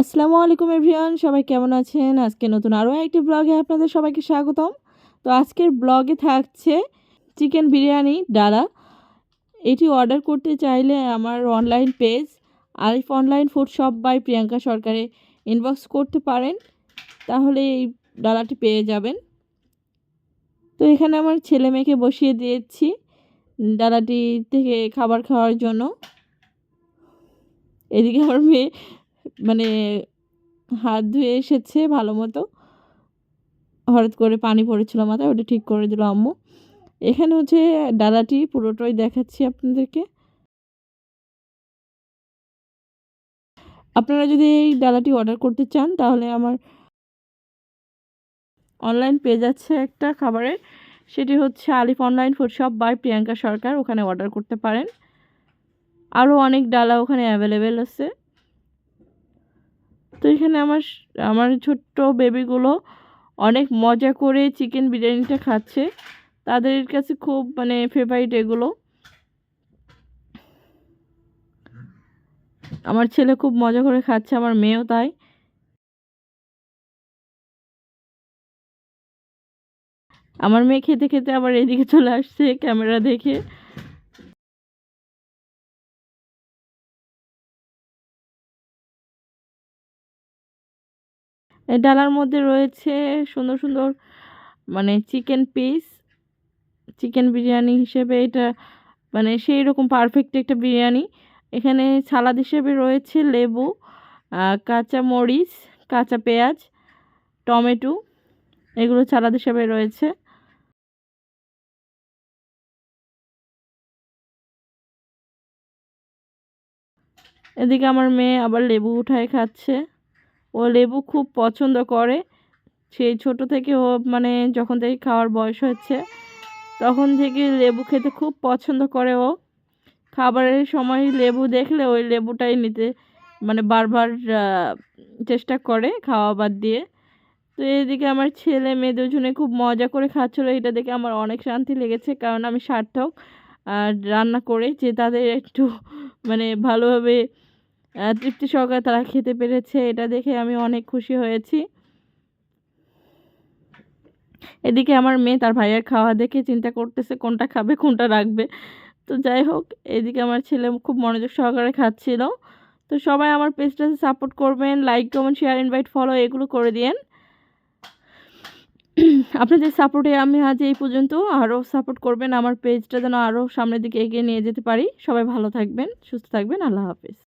আসসালামু আলাইকুম এভরিওয়ান, সবাই কেমন আছেন? আজকে নতুন আরও একটি ব্লগে আপনাদের সবাইকে স্বাগতম। তো আজকের ব্লগে থাকছে চিকেন বিরিয়ানি ডালা। এটি অর্ডার করতে চাইলে আমার online page, Arif online food shop by Priyanka সরকারে ইনবক্স করতে পারেন। তাহলে এই ডালাটি পেয়ে যাবেন। তো এখানে আমার ছেলে মেয়েকে বসিয়ে দিয়েছি ডালাটি থেকে খাবার খাওয়ার জন্য। এদিকে আমার মেয়ে মানে হাত ধুয়ে এসেছে ভালো মতো। হঠাৎ করে পানি পড়েছিল মাথায়, ওটা ঠিক করে দিল আম্মু। এখানে হচ্ছে ডালাটি পুরোটাই দেখাচ্ছি আপনাদেরকে। আপনারা যদি এই ডালাটি অর্ডার করতে চান, তাহলে আমার অনলাইন পেজ আছে একটা খাবারের। সেটি হচ্ছে Alif online food shop by Priyanka Sarkar, ওখানে অর্ডার করতে পারেন। আরও অনেক ডালা ওখানে অ্যাভেলেবেল আছে। তো এখানে আমার আমার ছোট্ট বেবিগুলো অনেক মজা করে চিকেন বিরিয়ানিটা খাচ্ছে। তাদের কাছে খুব মানে ফেভারিট এগুলো। আমার ছেলে খুব মজা করে খাচ্ছে, আমার মেয়েও তাই। আমার মেয়ে খেতে খেতে আবার এদিকে চলে আসছে ক্যামেরা দেখে। ডালার মধ্যে রয়েছে সুন্দর সুন্দর মানে চিকেন পিস চিকেন বিরিয়ানি হিসেবে এটা মানে সেই রকম পারফেক্ট একটা বিরিয়ানি। এখানে সালাদ হিসেবে রয়েছে লেবু কাঁচা মরিচ, কাঁচা পেঁয়াজ, টমেটো, এগুলো সালাদ হিসেবে রয়েছে। এদিকে আমার মেয়ে আবার লেবু উঠায় খাচ্ছে। ও লেবু খুব পছন্দ করে। সেই ছোট থেকে ও মানে যখন থেকে খাওয়ার বয়স হচ্ছে, তখন থেকে লেবু খেতে খুব পছন্দ করে ও। খাবারের সময় লেবু দেখলে ওই লেবুটাই নিতে মানে বারবার চেষ্টা করে খাওয়া বাদ দিয়ে। তো এদিকে আমার ছেলে মেয়ে দুজনে খুব মজা করে খাচ্ছিলো, এটা দেখে আমার অনেক শান্তি লেগেছে কারণ আমি সার্থক। রান্না করে যে তাদের একটু মানে ভালোভাবে তৃপ্তি সহকারে তারা খেতে পেরেছে। এটা দেখে আমি অনেক খুশি হয়েছি। এদিকে আমার মেয়ে তার ভাইয়ের খাওয়া দেখে চিন্তা করতেছে, কোনটা খাবে, কোনটা রাখবে। তো যাই হোক, এদিকে আমার ছেলে খুব মনোযোগ সহকারে খাচ্ছিল। তো সবাই আমার পেজটাতে সাপোর্ট করবেন, like, comment, share, invite, follow এগুলো করে দিন আপনাদের সাপোর্টে আমি আজ এই পর্যন্ত আরও সাপোর্ট করবেন আমার পেজটা যেন আরও সামনের দিকে এগিয়ে নিয়ে যেতে পারি। সবাই ভালো থাকবেন, সুস্থ থাকবেন, আল্লাহ হাফিজ।